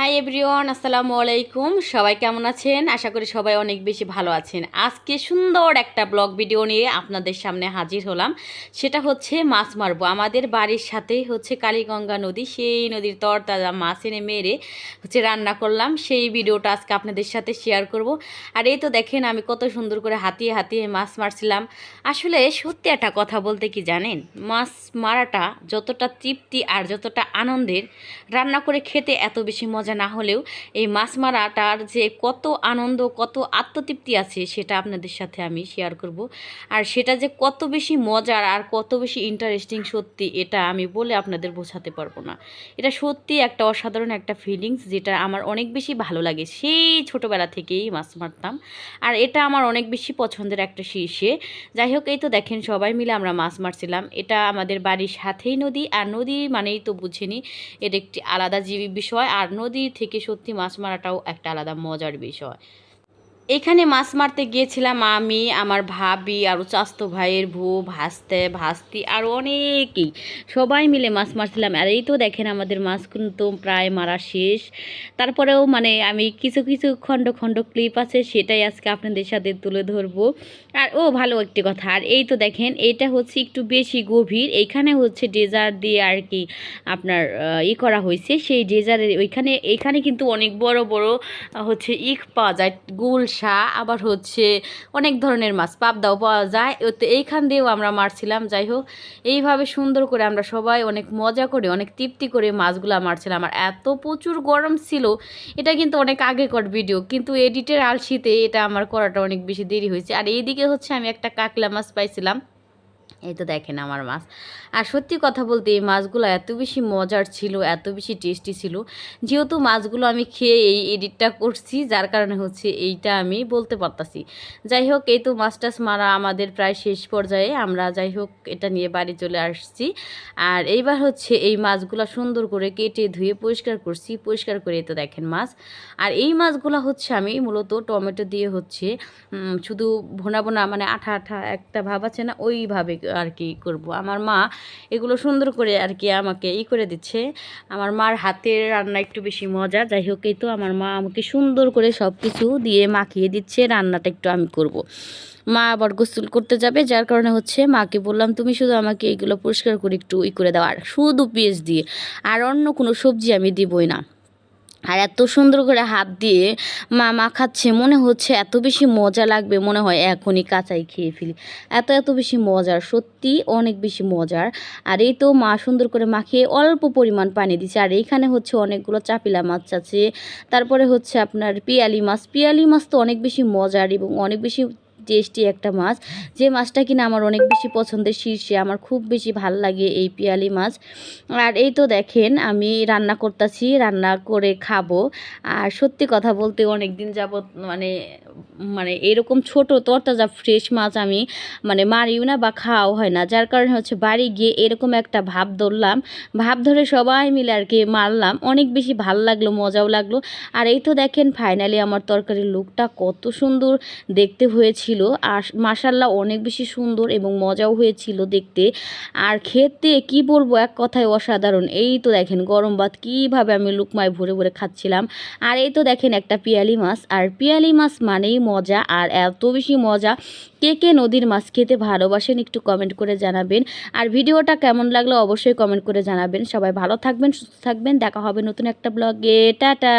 Hi everyone, আসসালামু আলাইকুম। সবাই কেমন আছেন? আশা করি সবাই অনেক বেশি ভালো আছেন। আজকে সুন্দর একটা ব্লগ ভিডিও নিয়ে আপনাদের সামনে হাজির হলাম। সেটা হচ্ছে মাছ মারবো। আমাদের বাড়ির সাথেই হচ্ছে কালীগঙ্গা নদী। সেই নদীর তরতাজা মাছ এনে মেরে হচ্ছে রান্না করলাম। সেই ভিডিওটা আজকে আপনাদের সাথে শেয়ার করব। আর এই তো দেখেন, আমি কত সুন্দর করে হাতিয়ে হাতিয়ে মাছ মারছিলাম। আসলে সত্যি একটা কথা বলতে কি জানেন? মাছ মারাটা যতটা তৃপ্তি আর যতটা আনন্দের, রান্না করে খেতে এত বেশি মজা না হলেও এই মাছ মারাটার যে কত আনন্দ, কত আত্মতৃপ্তি আছে সেটা আপনাদের সাথে আমি শেয়ার করব। আর সেটা যে কত বেশি মজার আর কত বেশি ইন্টারেস্টিং সত্যি এটা আমি বলে আপনাদের বোঝাতে পারব না। এটা সত্যি একটা অসাধারণ একটা ফিলিংস যেটা আমার অনেক বেশি ভালো লাগে। সেই ছোটোবেলা থেকেই মাছ মারতাম। আর এটা আমার অনেক বেশি পছন্দের একটা শীর্ষে। যাই হোক, এই তো দেখেন সবাই মিলে আমরা মাছ মারছিলাম। এটা আমাদের বাড়ির সাথেই নদী, আর নদী মানেই তো বুঝিনি এটা একটি আলাদা জীবী বিষয় আর নদী থেকে সত্যি মাছ মারাটাও একটা আলাদা মজার বিষয়। এখানে মাছ মারতে গিয়েছিলাম আমি, আমার ভাবি আরও চাস্তো ভাইয়ের বউ, ভাসতে, ভাস্তি, আর অনেকেই। সবাই মিলে মাছ মারছিলাম। আর এই তো দেখেন আমাদের মাছ কিন্তু প্রায় মারা শেষ। তারপরেও মানে আমি কিছু কিছু খণ্ড খণ্ড ক্লিপ আছে, সেটাই আজকে আপনাদের সাথে তুলে ধরবো। আর ও ভালো একটি কথা। আর এই তো দেখেন, এটা হচ্ছে একটু বেশি গভীর। এইখানে হচ্ছে ডেজার দিয়ে আর কি আপনার ই করা হয়েছে। সেই ডেজারের ওইখানে এইখানে কিন্তু অনেক বড় বড় হচ্ছে ইক পাওয়া যায়। গুলশা আবার হচ্ছে অনেক ধরনের মাছ, পাবদাও পাওয়া যায়। তো এইখান দিয়েও আমরা মারছিলাম, যাই হোক। এইভাবে সুন্দর করে আমরা সবাই অনেক মজা করে, অনেক তৃপ্তি করে মাছগুলো মারছিলাম। আর এত প্রচুর গরম ছিল, এটা কিন্তু অনেক আগেকার ভিডিও কিন্তু এডিটের আলসিতে এটা আমার করাটা অনেক বেশি দেরি হয়েছে। আর এইদিকে হচ্ছে আমি একটা কাকলা মাছ পাইছিলাম। এই তো দেখেন আমার মাছ। আর সত্যি কথা বলতে এই মাছগুলো এত বেশি মজার ছিল, এত বেশি টেস্টি ছিল। যেহেতু মাছগুলো আমি খেয়ে এই এডিটটা করছি, যার কারণে হচ্ছে এইটা আমি বলতে পারতাছি। যাই হোক, এই তো মাছ টাছ মারা আমাদের প্রায় শেষ পর্যায়ে। আমরা যাই হোক, এটা নিয়ে বাড়ি চলে আসছি। আর এইবার হচ্ছে এই মাছগুলো সুন্দর করে কেটে ধুয়ে পরিষ্কার করছি। পরিষ্কার করে তো দেখেন মাছ। আর এই মাছগুলো হচ্ছে আমি মূলত টমেটো দিয়ে হচ্ছে শুধু ভোনা ভোনা মানে আঠা আঠা একটা ভাব আছে না, ওইভাবে আর কি করব। আমার মা এগুলো সুন্দর করে আর কি আমাকে ই করে দিচ্ছে। আমার মার হাতের রান্না একটু বেশি মজা। যাই হোক, এই তো আমার মা আমাকে সুন্দর করে সব কিছু দিয়ে মাখিয়ে দিচ্ছে। রান্নাটা একটু আমি করব। মা আবার গোসল করতে যাবে। যার কারণে হচ্ছে মাকে বললাম, তুমি শুধু আমাকে এইগুলো পরিষ্কার করে একটু ই করে দাও। আর শুধু পেঁয়াজ দিয়ে। আর অন্য কোনো সবজি আমি দিবই না। আর এত সুন্দর করে হাত দিয়ে মা মাখাচ্ছে মনে হচ্ছে এত বেশি মজা লাগবে, মনে হয় এখনই কাঁচাই খেয়ে ফেলি। এত এত বেশি মজার, সত্যি অনেক বেশি মজার। আর এই তো মা সুন্দর করে মাখিয়ে অল্প পরিমাণ পানি দিচ্ছে, আর এইখানে হচ্ছে অনেকগুলো চাপিলা মাছ আছে। তারপরে হচ্ছে আপনার পিয়ালি মাছ পিয়ালি মাছ তো অনেক বেশি মজার এবং অনেক বেশি টেস্টি একটা মাছ। যে মাছটা কিনা আমার অনেক বেশি পছন্দের শীর্ষে, আমার খুব বেশি ভালো লাগে এই পিয়ালি মাছ। আর এই তো দেখেন, আমি রান্না করতেছি, রান্না করে খাব। আর সত্যি কথা বলতে অনেক দিন যাবত মানে মানে এরকম ছোট তরতাজা ফ্রেশ মাছ আমি মানে মারিও না বা খাওয়াও হয় না। যার কারণে হচ্ছে বাড়ি গিয়ে এরকম একটা ভাব ধরলাম। ভাব ধরে সবাই মিলে আর কি মারলাম। অনেক বেশি ভালো লাগল, মজাও লাগল। আর এই তো দেখেন ফাইনালি আমার তরকারির লুকটা কত সুন্দর দেখতে হয়েছিল। আর মাসাল্লাহ অনেক বেশি সুন্দর এবং মজাও হয়েছিল দেখতে। আর খেতে কি বলব, এক কথায় অসাধারণ। এই তো দেখেন গরম ভাত কীভাবে আমি লুকমায় ভরে ভরে খাচ্ছিলাম। আর এই তো দেখেন একটা পিয়ালি মাছ। আর পিয়ালি মাছ মানেই মজা। আর এত বেশি মজা। কে কে নদীর মাছ খেতে ভালোবাসেন একটু কমেন্ট করে জানাবেন। আর ভিডিওটা কেমন লাগল অবশ্যই কমেন্ট করে জানাবেন। সবাই ভালো থাকবেন, সুস্থ থাকবেন। দেখা হবে নতুন একটা ব্লগে টাটা!